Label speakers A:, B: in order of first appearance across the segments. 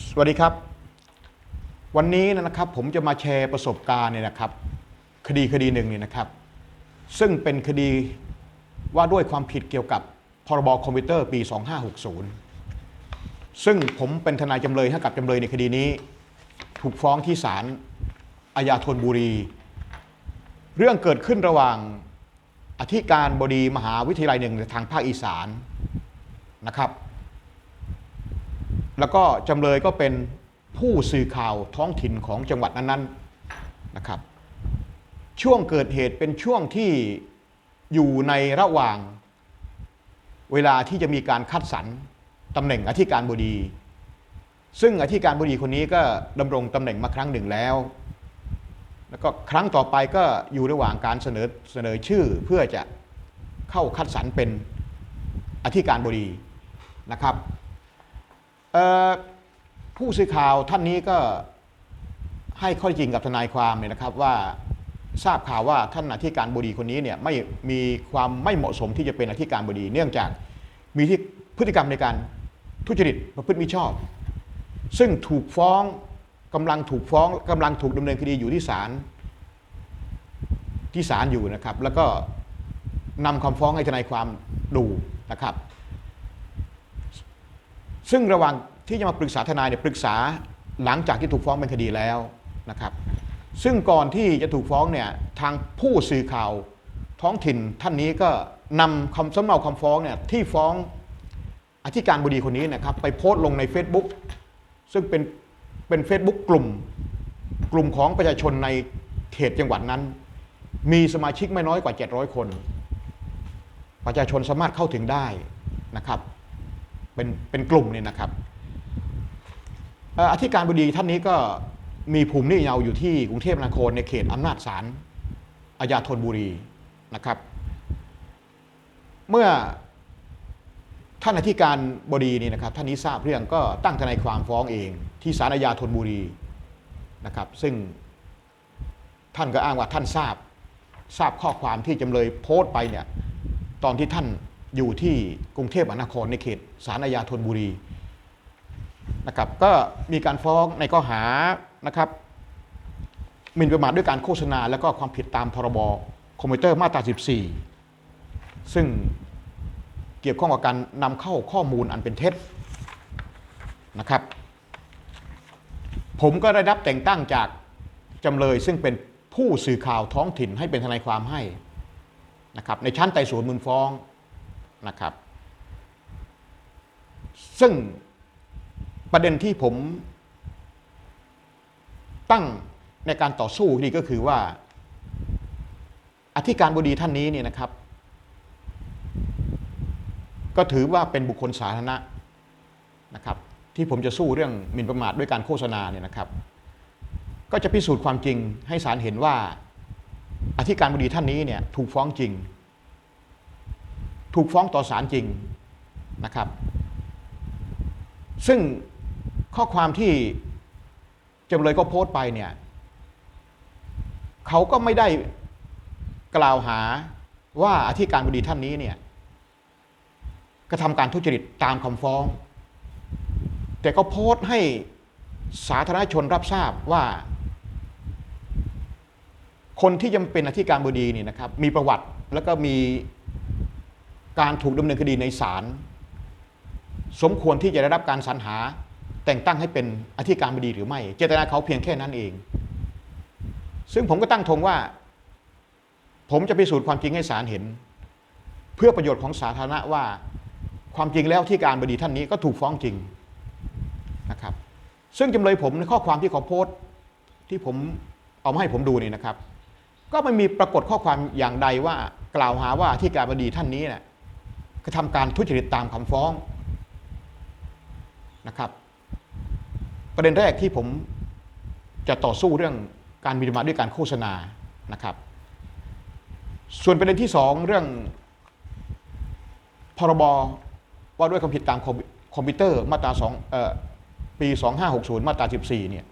A: สวัสดีครับ วันนี้นะครับผมจะมาแชร์ประสบการณ์เนี่ยนะครับ คดีคดีหนึ่งเนี่ยนะครับ ซึ่งเป็นคดีว่าด้วยความผิดเกี่ยวกับพรบคอมพิวเตอร์ปี 2560 ซึ่งผมเป็นทนายจำเลยให้กับจำเลยในคดีนี้ ถูกฟ้องที่ศาลอาญาธนบุรี เรื่องเกิดขึ้นระหว่างอธิการบดีมหาวิทยาลัยหนึ่งทางภาคอีสานนะครับ แล้วก็จำเลยก็เป็นผู้สื่อข่าวท้องถิ่นของจังหวัดนั้นๆนะครับ ช่วงเกิดเหตุเป็นช่วงที่อยู่ในระหว่างเวลาที่จะมีการคัดสรรตำแหน่งอธิการบดี ซึ่งอธิการบดีคนนี้ก็ดำรงตำแหน่งมาครั้งหนึ่งแล้ว แล้วก็ครั้งต่อไปก็อยู่ระหว่างการเสนอเสนอชื่อเพื่อจะเข้าคัดสรรเป็นอธิการบดีนะครับ ผู้สื่อข่าวท่านนี้ก็ให้ข้อจริงกับทนายความเนี่ยนะครับว่าทราบข่าวว่าท่านอธิการบดีคนนี้เนี่ยไม่มีความไม่เหมาะสมที่จะเป็นอธิการบดี เนื่องจากมีที่พฤติกรรมในการทุจริตประพฤติมิชอบ ซึ่งถูกฟ้องกำลังถูกฟ้องกำลังถูกดำเนินคดีอยู่ที่ศาลที่ศาลอยู่นะครับ แล้วก็นำคำฟ้องให้ทนายความดูนะครับ ซึ่งระหว่างที่จะมาปรึกษาทนายเนี่ยปรึกษาหลังจากที่ถูกฟ้องเป็นคดีแล้วนะครับซึ่งก่อนที่จะถูกฟ้องเนี่ยทางผู้สื่อข่าวท้องถิ่นท่านนี้ก็นำคำสำเนาคำฟ้องเนี่ยที่ฟ้องอธิการบดีคนนี้นะครับไปโพสต์ลงใน Facebook ซึ่งเป็นเป็น Facebook กลุ่มกลุ่มของประชาชนในเขตจังหวัดนั้น มีสมาชิกไม่น้อยกว่า 700 คน ประชาชนสามารถเข้าถึงได้นะครับ เป็นเป็นกลุ่มเนี่ยนะครับอธิการบดีท่านนี้ก็มีภูมิลำเนาอยู่ที่กรุงเทพมหานครในเขตอำนาจศาลอาญาธนบุรีนะครับ เมื่อท่านอธิการบดีนี่นะครับท่านนี้ทราบเรื่องก็ตั้งทนายความฟ้องเอง ที่ศาลอาญาธนบุรีนะครับ ซึ่งท่านก็อ้างว่าท่านทราบทราบข้อความที่จำเลยโพสต์ไปเนี่ยตอนที่ท่าน อยู่ที่กรุงเทพมหานครในเขตศาลอาญาธนบุรีนะครับก็มีการฟ้องในข้อหานะครับหมิ่นประมาทด้วยการโฆษณา แล้วก็ความผิดตามพรบคอมพิวเตอร์มาตรา 14 ซึ่งเกี่ยวข้องกับการนำเข้าข้อมูลอันเป็นเท็จนะครับ ผมก็ได้รับแต่งตั้งจากจำเลยซึ่งเป็นผู้สื่อข่าวท้องถิ่นให้เป็นทนายความให้นะครับในชั้นไต่สวนมูลฟ้อง นะครับ ซึ่งประเด็นที่ผมตั้งในการต่อสู้นี่ก็คือว่า อธิการบดีท่านนี้เนี่ยนะครับ ก็ถือว่าเป็นบุคคลสาธารณะนะครับ ที่ผมจะสู้เรื่องหมิ่นประมาทด้วยการโฆษณาเนี่ยนะครับ ก็จะพิสูจน์ความจริงให้ศาลเห็นว่า อธิการบดีท่านนี้เนี่ยถูกฟ้องจริง ถูกฟ้องต่อศาลจริงนะครับ ซึ่งข้อความที่จำเลยก็โพสต์ไปเนี่ยเขาก็ไม่ได้กล่าวหาว่าอธิการบดีท่านนี้เนี่ยกระทำการทุจริตตามคำฟ้อง แต่ก็โพสต์ให้สาธารณชนรับทราบว่า คนที่ยังเป็นอธิการบดีนี่นะครับ มีประวัติแล้วก็มี การถูกดำเนินคดีในศาลสมควรที่จะได้รับการสรรหา แต่งตั้งให้เป็นอธิการบดีหรือไม่ เจตนาเขาเพียงแค่นั้นเอง ซึ่งผมก็ตั้งธงว่า ผมจะพิสูจน์ความจริงให้ศาลเห็น เพื่อประโยชน์ของสาธารณะว่าความจริงแล้วที่การบดีท่านนี้ก็ถูกฟ้องจริงนะครับ ซึ่งจำเลยผมในข้อความที่เขาโพสต์ที่ผมเอามาให้ผมดูนี่นะครับ ก็ไม่มีปรากฏข้อความอย่างใดว่ากล่าวหาว่าที่การบดีท่านนี้เนี่ย กระทำการทุจริตตามคำฟ้องนะครับ ประเด็นแรกที่ผมจะต่อสู้เรื่องการมีประมาทด้วยการโฆษณานะครับ ส่วนประเด็นที่สองเรื่องพรบว่าด้วยความผิดตามคอมคอมพิวเตอร์มาตราสองเอ่อปี 2560 มาตรา 14 เนี่ย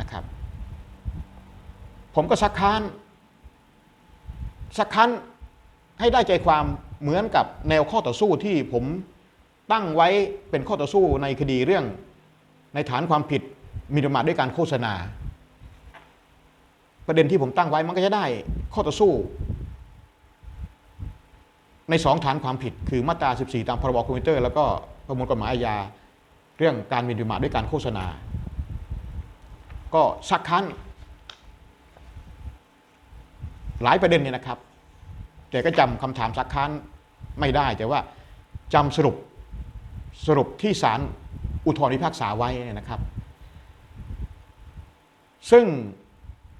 A: นะครับ ผมก็ซักค้านซักค้านให้ได้ใจความ เหมือนกับแนวข้อต่อสู้ที่ผมตั้งไว้เป็นข้อต่อสู้ในคดีเรื่อง ในฐานความผิดมีประมาทด้วยการโฆษณา ประเด็นที่ผมตั้งไว้มันก็จะได้ข้อต่อสู้ ในสองฐานความผิดคือมาตรา 14 ตามพรบคอมพิวเตอร์ แล้วก็ประมวลกฎหมายอาญาเรื่องการมีประมาทด้วยการโฆษณา ก็สักครั้นหลายประเด็นเนี่ยนะครับแต่ก็จำคำถามสักครั้น ไม่ได้แต่ว่าจำสรุปสรุปที่ศาลอุทธรณ์พิพากษาไว้เนี่ยนะครับ ซึ่ง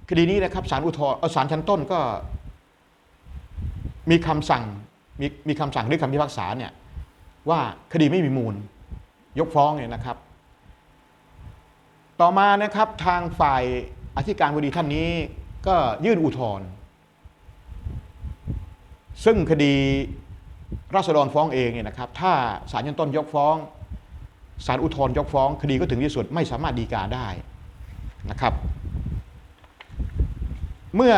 A: คดีนี้นะครับศาลอุทธรณ์ศาลชั้นต้นก็มีคำสั่งมีมีคำสั่งหรือคำพิพากษาเนี่ยว่าคดีไม่มีมูล ยกฟ้องเนี่ยนะครับ ต่อมานะครับทางฝ่ายอธิการบดีท่านนี้ก็ยื่นอุทธรณ์ซึ่งคดี ราษฎรฟ้องเองเนี่ยนะครับ ถ้าศาลชั้นต้นยกฟ้องศาลอุทธรณ์ยกฟ้อง คดีก็ถึงที่สุดไม่สามารถดีกาได้นะครับ เมื่อ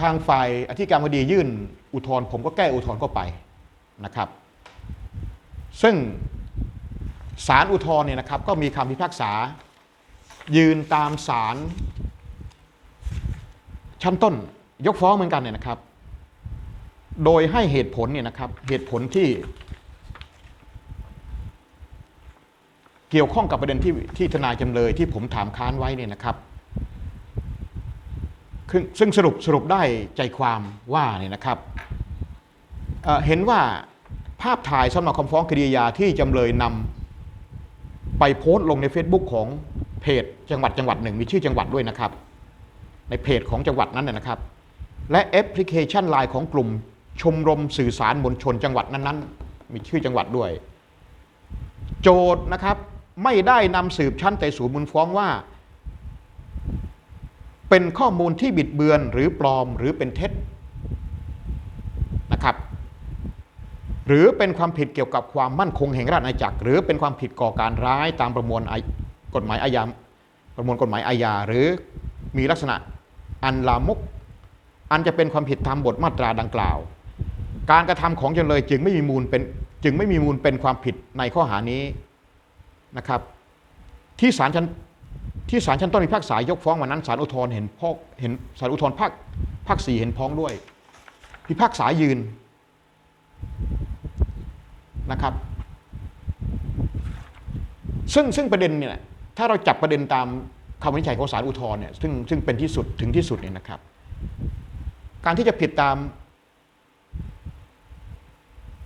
A: ทางฝ่ายอธิการบดียื่นอุทธรณ์ผมก็แก้อุทธรณ์เข้าไปนะครับ ซึ่งศาลอุทธรณ์เนี่ยนะครับ ก็มีคำพิพากษา ยืนตามศาลชั้นต้นยกฟ้องเหมือนกันเนี่ยนะครับ โดยให้เหตุผลเนี่ยนะครับเหตุผลที่ เกี่ยวข้องกับประเด็นที่ที่ทนายจำเลยที่ผมถามค้านไว้เนี่ยนะครับซึ่งสรุปสรุปได้ใจความว่าเนี่ยนะครับเเห็นว่าภาพถ่ายสำหรับคำฟ้องคดีอาที่จำเลยนำไปโพสต์ลงใน Facebook ของเพจจังหวัดจังหวัดหนึ่งมีชื่อจังหวัดด้วยนะครับ ในเพจของจังหวัดนั้นนนะครับ และแอปพลิเคชันไลน์ของกลุ่ม ชมรมสื่อสารมวลชนจังหวัดนั้นๆ มีชื่อจังหวัดด้วย โจทย์นะครับไม่ได้นำสืบชั้นไต่สวนมูลฟ้องว่า เป็นข้อมูลที่บิดเบือนหรือปลอมหรือเป็นเท็จนะครับ หรือเป็นความผิดเกี่ยวกับความมั่นคงแห่งราชอาณาจักร หรือเป็นความผิดก่อการร้ายตามประมวลอกฎหมายอาญาประมวลกฎหมายอาญาหรือมีลักษณะอันลามกอันจะเป็นความผิดตามบทมาตราดังกล่าว การกระทำของจำเลยจึงไม่มีมูลเป็นจึงไม่มีมูลเป็นความผิดในข้อหานี้นะครับ ที่ศาลชั้นที่ศาลชั้นต้นพิพากษายกฟ้องวันนั้นศาลอุทธรณ์เห็นพ้องเห็นศาลอุทธรณ์ภาคภาคสี่เห็นพ้องด้วย พิพากษายืนนะครับ ซึ่งซึ่งประเด็นเนี่ยถ้าเราจับประเด็นตามคำวินิจฉัยของศาลอุทธรณ์เนี่ยซึ่งซึ่งเป็นที่สุดถึงที่สุดเนี่ยนะครับ การที่จะผิดตาม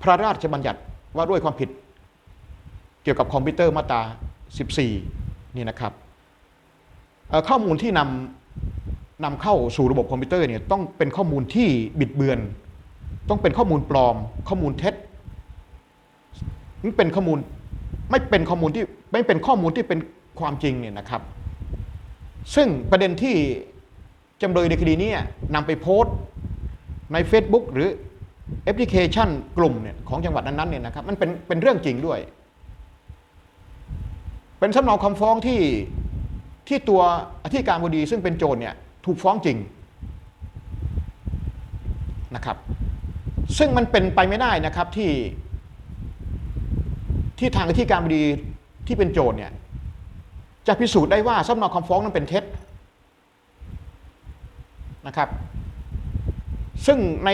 A: พระราชบัญญัติว่าด้วยความผิด เกี่ยวกับคอมพิวเตอร์มาตรา 14 นี่นะครับข้อมูลที่นำนำเข้าสู่ระบบคอมพิวเตอร์เนี่ยต้องเป็นข้อมูลที่บิดเบือน ต้องเป็นข้อมูลปลอม ข้อมูลเท็จมันเป็นข้อมูลไม่เป็นข้อมูลที่ไม่เป็นข้อมูลที่เป็นความจริงเนี่ยนะครับ ซึ่งประเด็นที่จำเลยในคดีนี้นำไปโพสต์ใน Facebook หรือ แอปพลิเคชันกลุ่มเนี่ยของจังหวัดนั้นๆเนี่ยนะครับมันเป็นเป็นเรื่องจริงด้วย เป็นสำเนาคำฟ้องที่ที่ตัวอธิการบดีซึ่งเป็นโจทย์เนี่ยถูกฟ้องจริงนะครับซึ่งมันเป็นไปไม่ได้นะครับที่ ที่ทางอธิการบดีที่เป็นโจทย์เนี่ยจะพิสูจน์ได้ว่าสำเนาคำฟ้องนั้นเป็นเท็จนะครับ ซึ่งใน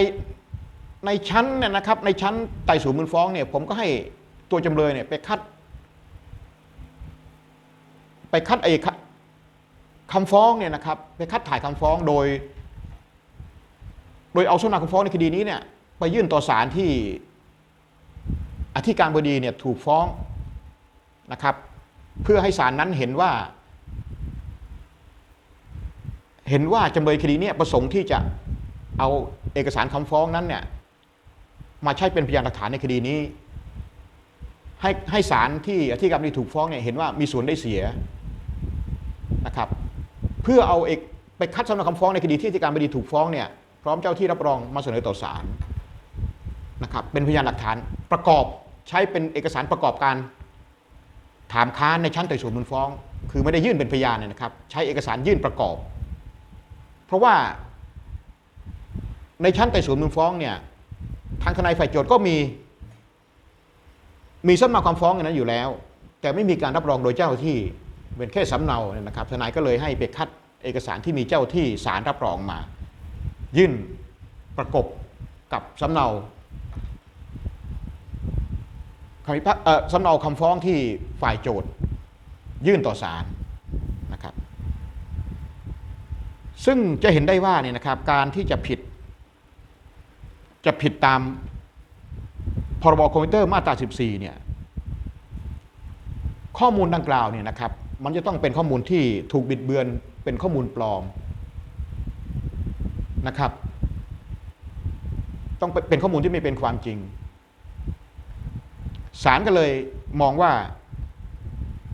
A: ในชั้นเนี่ยนะครับในชั้นไต่สวนมูลฟ้องเนี่ยผมก็ให้ตัวจำเลยเนี่ยไปคัด ไปคัดไอ้คคำฟ้องเนี่ยนะครับไปคัดถ่ายคำฟ้องโดย โดยเอาสนาคำฟ้องในคดีนี้เนี่ยไปยื่นต่อศาลที่อธิการบดีเนี่ยถูกฟ้องนะครับ เพื่อให้ศาลนั้นเห็นว่า เห็นว่าจำเลยคดีเนี้ประสงค์ที่จะเอาเอกสารคำฟ้องนั้นเนี่ย มาใช้เป็นพยานหลักฐานในคดีนี้ ให้ให้ศาลที่อธิการบดีถูกฟ้องเนี่ยเห็นว่ามีส่วนได้เสียนะครับ เพื่อเอาเอกไปคัดสำเนคำฟ้องในคดีที่อธิการบดีถูกฟ้องเนี่ยพร้อมเจ้าที่รับรองมาเสนอต่อศาลนะครับเป็นพยานหลักฐานประกอบใช้เป็นเอกสารประกอบการถามค้านในชั้นไต่สวนมูลฟ้อง คือไม่ได้ยื่นเป็นพยานเนี่ยนะครับ ใช้เอกสารยื่นประกอบ เพราะว่าในชั้นไต่สวนมูลฟ้องเนี่ย ทางทนายฝ่ายโจทย์ก็มี มีสำเนาคำฟ้องอย่างนั้นอยู่แล้ว แต่ไม่มีการรับรองโดยเจ้าที่เป็นแค่สำเนาเนี่ยนะครับทนายก็เลยให้ไปคัดเอกสารที่มีเจ้าที่สารรับรองมา ยื่นประกบกับสำเนาคำพิพากสำเนาคำฟ้องที่ฝ่ายโจทย์ยื่นต่อศาลนะครับ ซึ่งจะเห็นได้ว่าเนี่ยนะครับการที่จะผิด จะผิดตามพรบคอมพิวเตอร์มาตรา 14 เนี่ย ข้อมูลดังกล่าวเนี่ยนะครับ มันจะต้องเป็นข้อมูลที่ถูกบิดเบือนเป็นข้อมูลปลอมนะครับ ต้องเป็นข้อมูลที่ไม่เป็นความจริงศาลก็เลยมองว่า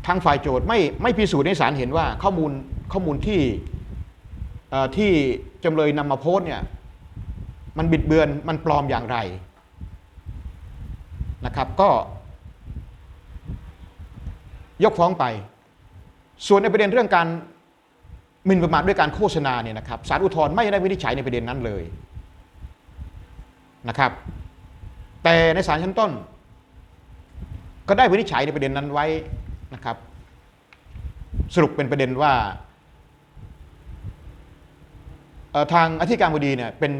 A: ทางฝ่ายโจทย์ไม่ไม่พิสูจน์ให้ศาลเห็นว่าข้อมูลข้อมูลที่ที่จำเลยนำมาโพสเนี่ย มันบิดเบือนมันปลอมอย่างไรนะครับก็ ยกฟ้องไป ส่วนในประเด็นเรื่องการหมิ่นประมาทด้วยการโฆษณาเนี่ยนะครับศาลอุทธรณ์ไม่ได้วินิจฉัยในประเด็นนั้นเลยนะครับ แต่ในศาลชั้นต้น ก็ได้วินิจฉัยในประเด็นนั้นไว้นะครับ สรุปเป็นประเด็นว่าทางอธิการบดีเนี่ยเป็น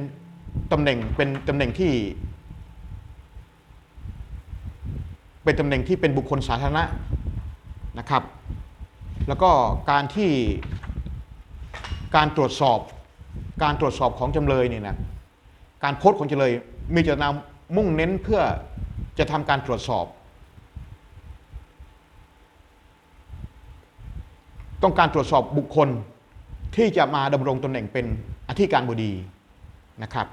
A: ตำแหน่งเป็นตำแหน่งที่ เป็นตำแหน่งที่เป็นบุคคลสาธารณะนะครับ แล้วก็การที่การตรวจสอบการตรวจสอบของจำเลยเนี่ยนะการโพสต์ของจำเลยมีเจตนามุ่งเน้นเพื่อจะทำการตรวจสอบ ต้องการตรวจสอบบุคคลที่จะมาดำรงตำแหน่งเป็นอธิการบดีนะครับ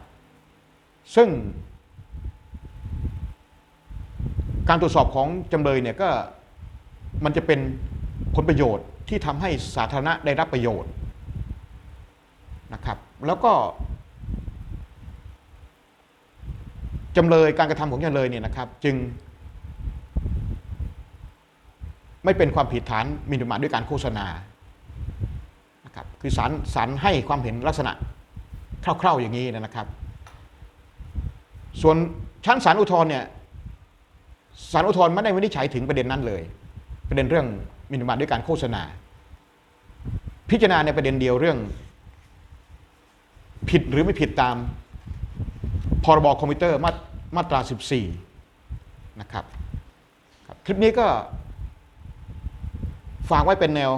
A: ซึ่ง การตรวจสอบของจำเลยเนี่ยก็มันจะเป็นผลประโยชน์ที่ทำให้สาธารณะได้รับประโยชน์นะครับ แล้วก็จำเลยการกระทำของจำเลยเนี่ยนะครับ จึง ไม่เป็นความผิดฐานหมินประมาทด้วยการโฆษณานะครับคือศาลศาลให้ความเห็นลักษณะคร่าวๆอย่างนี้นะครับ ส่วนชั้นศาลอุทธรณ์เนี่ยศาลอุทธรณ์ไม่ได้วินิจฉัยถึงประเด็นนั้นเลย ประเด็นเรื่องหมินประมาทด้วยการโฆษณา พิจารณาในประเด็นเดียวเรื่อง ผิดหรือไม่ผิดตามพรบคอมพิวเตอร์มามาตรา 14 นะครับครับคลิปนี้ก็ฝากไว้เป็นแนว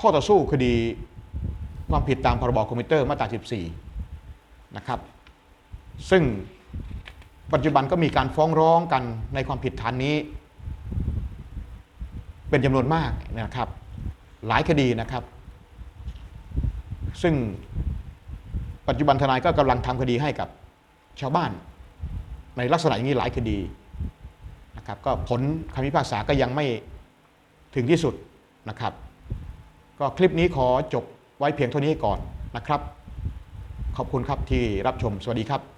A: ข้อต่อสู้คดีความผิดตามพรบคอมพิวเตอร์มาตรา 14 นะครับ ซึ่ง ปัจจุบันก็มีการฟ้องร้องกันในความผิดฐานนี้ เป็นจำนวนมากนะครับ หลายคดีนะครับ ซึ่งปัจจุบันทนายก็กำลังทำคดีให้กับชาวบ้าน ในลักษณะอย่างนี้หลายคดีนะครับ ก็ผลคำพิพากษาก็ยังไม่ถึงที่สุดนะครับ ก็คลิปนี้ขอจบไว้เพียงเท่านี้ก่อนนะครับ ขอบคุณครับที่รับชมสวัสดีครับ